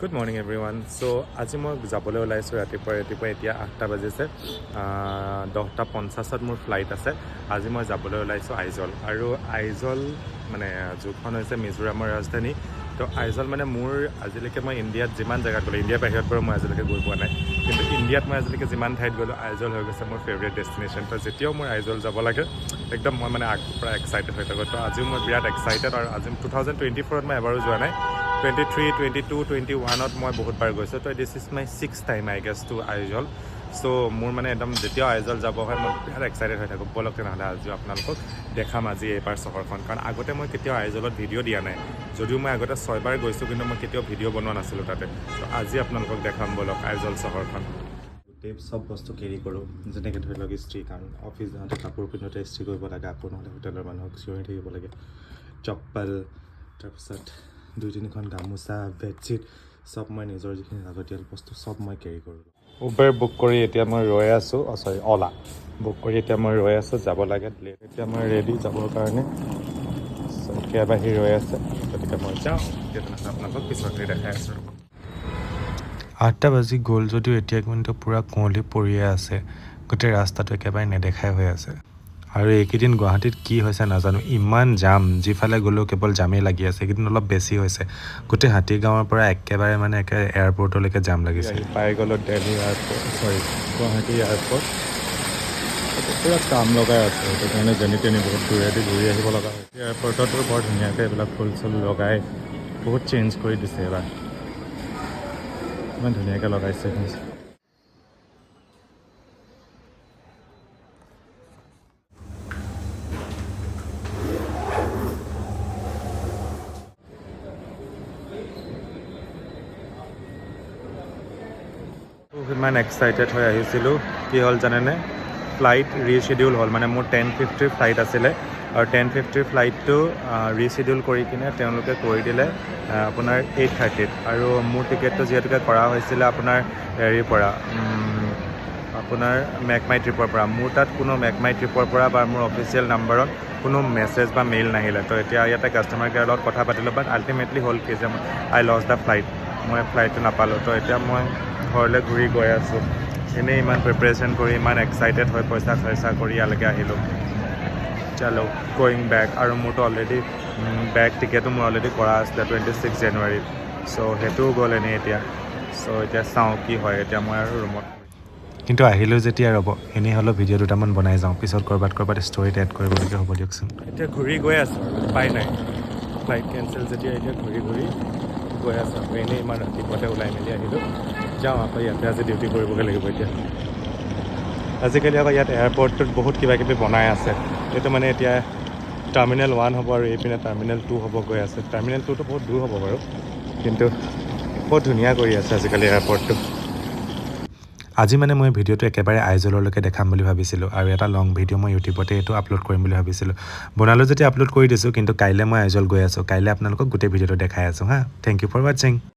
Good morning every one চ' আজি মই যাবলৈ ওলাইছোঁ ৰাতিপুৱা ৰাতিপুৱা এতিয়া আঠটা বাজিছে। দহটা পঞ্চাছত মোৰ ফ্লাইট আছে। আজি মই যাবলৈ ওলাইছোঁ আইজল। আৰু আইজল মানে যোনখন হৈছে মিজোৰামৰ ৰাজধানী। তো আইজল মানে মোৰ আজিলৈকে মই ইণ্ডিয়াত যিমান জেগাত গ'লোঁ ইণ্ডিয়াৰ বাহিৰত বাৰু মই আজিলৈকে গৈ পোৱা নাই। কিন্তু ইণ্ডিয়াত মই আজিলৈকে যিমান ঠাইত গ'লোঁ আইজল হৈ গৈছে মোৰ ফেভৰেট ডেষ্টিনেশ্যন তো যেতিয়াও মোৰ আইজল যাব লাগে একদম মই মানে আগৰ পৰা এক্সাইটেড হৈ থাকোঁ। তো আজিও মই বিৰাট এক্সাইটেড আৰু আজি টু থাউজেণ্ড টুৱেণ্টি ফ'ৰত মই এবাৰো যোৱা নাই। Twenty three twenty two twenty ওৱানত মই বহুতবাৰ গৈছোঁ। তো this is my six time I guess to Aizawl so' মোৰ মানে একদম যেতিয়াও আইজল যাব হয়, মই বিৰাট এক্সাইটেড হৈ থাকোঁ। ব'লক তেনেহ'লে আজিও আপোনালোকক দেখাম আজি এইবাৰ চহৰখন। কাৰণ আগতে মই কেতিয়াও আইজলত ভিডিঅ' দিয়া নাই। যদিও মই আগতে ছয়বাৰ গৈছোঁ, কিন্তু মই কেতিয়াও ভিডিঅ' বনোৱা নাছিলোঁ তাতে। তো আজি আপোনালোকক দেখাম ব'লক আইজল চহৰখন। গোটেই চব বস্তু কেৰি কৰোঁ। যেনেকৈ ধৰি লওক ইস্ত্ৰি, কাৰণ অফিচ যাওঁতে কাপোৰ পিন্ধোতে ইস্ত্ৰি কৰিব লাগে। আকৌ নহ'লে হোটেলৰ মানুহক চিঞৰি থাকিব লাগে। চপ্পল, তাৰপিছত দুই তিনিখন গামোচা বেডশ্বীট চব মই নিজৰ যিখিনি লাগতিয়াল বস্তু চব মই কেৰি কৰোঁ। উবেৰ বুক কৰি এতিয়া মই ৰৈ আছোঁ অঁ চৰি অ'লা বুক কৰি এতিয়া মই ৰৈ আছোঁ যাব লাগে। এতিয়া মই ৰেডি যাবৰ কাৰণে। কেব আহি ৰৈ আছে গতিকে মই যাওঁ। আপোনালোকক পিছতে দেখাই আছোঁ। ৰ'ব আঠটা বাজি গ'ল যদিও এতিয়া কিন্তু পূৰা কুঁৱলী পৰিয়ে আছে। গোটেই ৰাস্তাটো একেবাৰে নেদেখাই হৈ আছে। আৰু এইকেইদিন গুৱাহাটীত কি হৈছে নাজানো, ইমান জাম, যিফালে গ'লেও কেৱল জামেই লাগি আছে, এইকেইদিন অলপ বেছি হৈছে। গোটেই হাতীগাঁৱৰ পৰা একেবাৰে মানে একে এয়াৰপৰ্টলৈকে জাম লাগিছে। পাই গ'লোঁ দেলহি এয়াৰপৰ্ট চৰি গুৱাহাটী এয়াৰপৰ্ট পূৰা কাম লগাই আছে, সেইটো কাৰণে যেনি তেনি বহুত দূৰেদি ঘূৰি আহিব লগা হৈছে। এয়াৰপৰ্টতো বৰ ধুনীয়াকৈ এইবিলাক ফুল চুল লগাই বহুত চেঞ্জ কৰি দিছে এইবাৰ। ইমান ধুনীয়াকৈ লগাইছে। ইমান এক্সাইটেড হৈ আহিছিলোঁ। কি হ'ল জানেনে? ফ্লাইট ৰিচিডিউল হ'ল মানে মোৰ টেন ফিফটিৰ ফ্লাইট আছিলে। আৰু টেন ফিফটিৰ ফ্লাইটটো ৰিচিডিউল কৰি কিনে তেওঁলোকে কৰি দিলে আপোনাৰ এইট থাৰ্টিত আৰু মোৰ টিকেটটো যিহেতুকে কৰা হৈছিলে আপোনাৰ হেৰিৰ পৰা আপোনাৰ মেকমাই ট্ৰিপৰ পৰা। মোৰ তাত কোনো মেকমাই ট্ৰিপৰ পৰা বা মোৰ অফিচিয়েল নাম্বাৰত কোনো মেছেজ বা মেইল নাহিলে। তো এতিয়া ইয়াতে কাষ্টমাৰ কেয়াৰৰ লগত কথা পাতিলোঁ বাট আল্টিমেটলি হ'ল কি যে আই লছ দ্য ফ্লাইট মই ফ্লাইটটো নাপালোঁ। তো এতিয়া মই ঘৰলৈ ঘূৰি গৈ আছোঁ। এনেই ইমান প্ৰিপেৰেশ্যন কৰি ইমান এক্সাইটেড হৈ পইচা খৰচা কৰি ইয়ালৈকে আহিলোঁ। চলো গ'য়িং বেক আৰু মোৰতো অলৰেডি বেক টিকেটো মোৰ অলৰেডি কৰা আছিলে টুৱেণ্টি ছিক্স জানুৱাৰীত চ' সেইটোও গ'ল এনেই এতিয়া। চ' এতিয়া চাওঁ কি হয় এতিয়া মই আৰু ৰুমত কিন্তু আহিলোঁ যেতিয়া ৰ'ব এনেই হ'লেও ভিডিঅ' দুটামান বনাই যাওঁ। পিছত ক'ৰবাত ক'ৰবাত ষ্টৰিত এড কৰিবলগীয়া হ'ব দিয়কচোন। এতিয়া ঘূৰি গৈ আছোঁ উপায় নাই। ফ্লাইট কেঞ্চেল যেতিয়া এতিয়া ঘূৰি ঘূৰি। গৈ আছোঁ এনেই ইমান ৰাতিপুৱাতে ওলাই মেলি আহিলোঁ। যাওঁ আকৌ ইয়াতে আজি ডিউটি কৰিবগৈ লাগিব এতিয়া। আজিকালি আকৌ ইয়াত এয়াৰপৰ্টটোত বহুত কিবা কিবি বনাই আছে। এইটো মানে এতিয়া টাৰ্মিনেল ওৱান হ'ব আৰু এইপিনে টাৰ্মিনেল টু হ'ব গৈ আছে। টাৰ্মিনেল টুটো বহুত দূৰ হ'ব বাৰু। কিন্তু বহুত ধুনীয়া কৰি আছে আজিকালি এয়াৰপৰ্টটো আজি মানে মই ভিডিঅ'টো একেবাৰে আইজললৈকে দেখাম বুলি ভাবিছিলোঁ আৰু এটা লং ভিডিঅ' মই ইউটিউবতে এইটো আপলোড কৰিম বুলি ভাবিছিলোঁ। বনালোঁ যেতিয়া আপলোড কৰি দিছোঁ, কিন্তু কাইলৈ মই আইজল গৈ আছোঁ। কাইলৈ আপোনালোকক গোটেই ভিডিঅ'টো দেখাই আছোঁ, হা? Thank you for ৱাচিং